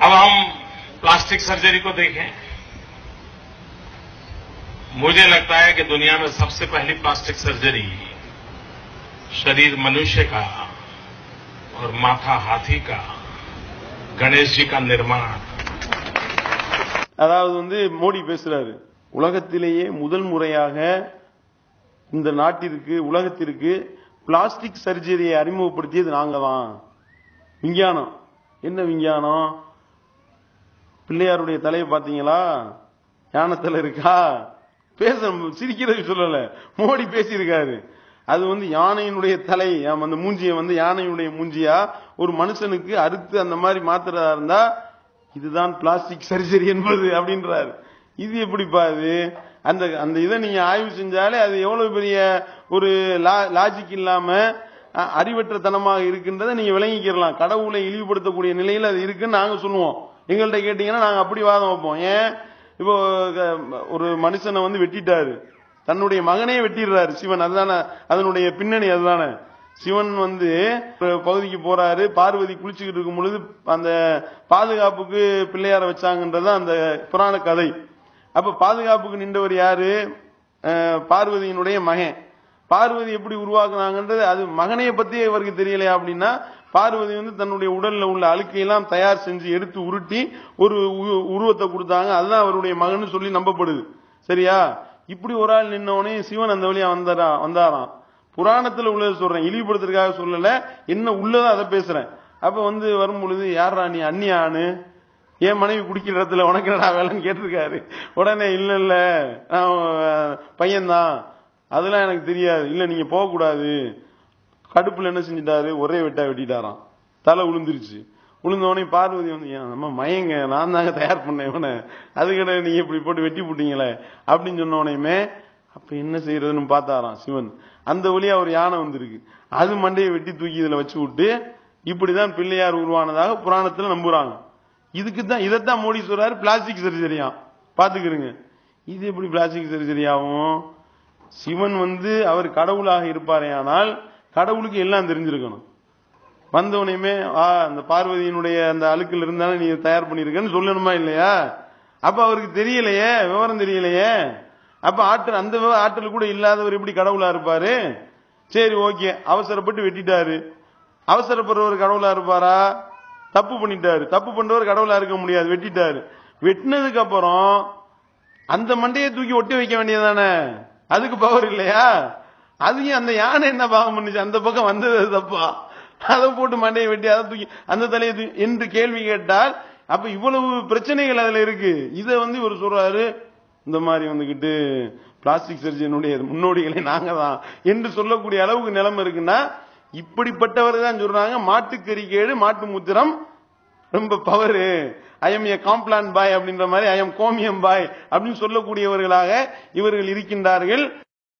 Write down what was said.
अब हम plastic surgery को देखें मुझे लगता है कि दुनिया में सबसे पहली प्लास्टिक सर्जरी शरीर मनुष्य का और माथा हाथी का गणेश जी का निर्माण அதாவது வந்து மோடி பேசுறாரு உலகத்திலேயே முதல் முறையாக இந்த நாட்டிற்கு உலகத்திற்கு பிளாஸ்டிக் சர்ஜரியை அறிமுகப்படுத்தியது நாங்க தான் விஞ்ஞானம் என்ன விஞ்ஞானம் பிள்ளையாருடைய தலையை பாத்தீங்களா ஞானத்துல இருக்கா? பேச சிரிக்கிறது சொல்லல. மோடி பேசியிருக்காரு. அது வந்து யானையினுடைய தலை. அந்த மூஞ்சியை வந்து யானையினுடைய மூஞ்சியா? ஒரு மனுஷனுக்கு அறுத்து அந்த மாதிரி மாத்துறதா இருந்தா இதுதான் பிளாஸ்டிக் சர்ஜரி என்பது அப்படின்றாரு. இது எப்படிப்பா அது? அந்த அந்த இதை நீங்க ஆய்வு செஞ்சாலே அது எவ்வளவு பெரிய ஒரு லாஜிக் இல்லாம அறிவற்றத்தனமாக இருக்கின்றதை நீங்க விளங்கிக்கிறலாம். கடவுளை இழிவுபடுத்தக்கூடிய நிலையில் அது இருக்குன்னு நாங்க சொல்லுவோம். எங்கள்கிட்ட கேட்டீங்கன்னா நாங்க அப்படி வாதம் வைப்போம். ஏன்? இப்போ ஒரு மனுஷனை வந்து வெட்டிட்டாரு. தன்னுடைய மகனே வெட்டிடுறாரு. சிவன் அதுதானே? அதனுடைய பின்னணி அதுதானே? சிவன் வந்து பகுதிக்கு போறாரு. பார்வதி குளிச்சுக்கிட்டு இருக்கும் பொழுது அந்த பாதுகாப்புக்கு பிள்ளையார வச்சாங்கன்றது அந்த புராண கதை. அப்ப பாதுகாப்புக்கு நின்றவர் யாரு? பார்வதியினுடைய மகன். பார்வதி எப்படி உருவாக்குனாங்கன்றது அது மகனையை பத்தி இவருக்கு தெரியலையா அப்படின்னா பார்வதி வந்து தன்னுடைய உடல்ல உள்ள அழுக்கையெல்லாம் தயார் செஞ்சு எடுத்து உருட்டி ஒரு உ- உருவத்தை கொடுத்தாங்க. அதுதான் அவருடைய மகன் சொல்லி நம்பப்படுது. சரியா? இப்படி ஒரு ஆள் நின்னவனே சிவன் அந்த வழியா வந்தாரா வந்தாராம். புராணத்துல உள்ளதை சொல்றேன். இழிவுபடுத்துறதுக்காக சொல்லல. என்ன உள்ளதோ அதை பேசுறேன். அப்ப வந்து வரும் பொழுது யாரா நீ அந்நியானு? என் மனைவி குடிக்கிற இடத்துல உனக்கு என்னடா வேலைன்னு கேட்டிருக்காரு? உடனே இல்ல இல்ல. பையன்தான். அதெல்லாம் எனக்கு தெரியாது. இல்லை நீங்கள் போகக்கூடாது. கடுப்பில் என்ன செஞ்சிட்டாரு? ஒரே வெட்டா வெட்டிட்டாராம். தலை விழுந்துருச்சு விழுந்தவொடனே பார்வதி வந்து "ஏன் நம்ம மயங்க நான் தாங்க தயார் பண்ணேன் இவனை. அதுக்கிட நீங்கள் இப்படி போட்டு வெட்டி போட்டீங்களே? அப்படின்னு சொன்னவனையுமே அப்போ என்ன செய்யறதுன்னு பார்த்தாராம் சிவன். அந்த வழியாக ஒரு யானை வந்திருக்கு. அது மண்டையை வெட்டி தூக்கி இதில் வச்சு விட்டு இப்படிதான் பிள்ளையார் உருவானதாக புராணத்தில் நம்புறாங்க. இதுக்கு தான் இதைத்தான் மோடி சொல்றாரு பிளாஸ்டிக் சர்ஜரியா பாத்துக்கிறங்க இது எப்படி பிளாஸ்டிக் சர்ஜரி ஆகும் சிவன் வந்து அவர் கடவுளாக இருப்பாரே ஆனால் கடவுளுக்கு எல்லாம் தெரிஞ்சிருக்கணும். வந்தவனையுமே ஆ அந்த பார்வதியினுடைய அந்த அழுக்கில் இருந்தாலும் நீ தயார் பண்ணியிருக்கன்னு சொல்லணுமா இல்லையா? அப்ப அவருக்கு தெரியலையே விவரம் தெரியலையே. அப்ப ஆற்றல் அந்த ஆற்றல் கூட இல்லாதவர் எப்படி கடவுளா இருப்பாரு? சரி ஓகே அவசரப்பட்டு வெட்டிட்டாரு. அவசரப்படுறவர் கடவுளா இருப்பாரா? தப்பு பண்ணிட்டாரு. தப்பு பண்றவர் கடவுளா இருக்க முடியாது வெட்டிட்டாரு. வெட்டினதுக்கு அப்புறம் அந்த மண்டையை தூக்கி ஒட்டி வைக்க வேண்டியதானே அதுக்கு பவர் இல்லையா? அதையும் அந்த யானை என்ன பாவம் பண்ணுச்சு? அந்த பக்கம் வந்தது தப்பா? அதை போட்டு மண்டையை வெட்டி அதை தூக்கி அந்த தலையை என்று கேள்வி கேட்டால் அப்ப இவ்வளவு பிரச்சனைகள் அதுல இருக்கு. இதை வந்து இவர் சொல்றாரு இந்த மாதிரி வந்துகிட்டு பிளாஸ்டிக் சர்ஜனுடைய முன்னோடிகளை நாங்க தான் என்று சொல்லக்கூடிய அளவுக்கு நிலைமை இருக்குன்னா இப்படிப்பட்டவர் தான் சொல்றாங்க. மாட்டுக்கறி கேடு மாட்டு முத்திரம் ரொம்ப power I'm a Complan boy அப்படின்ற மாதிரி ஐ எம் கோமியம் பாய் அப்படின்னு சொல்லக்கூடியவர்களாக இவர்கள் இருக்கின்றார்கள்.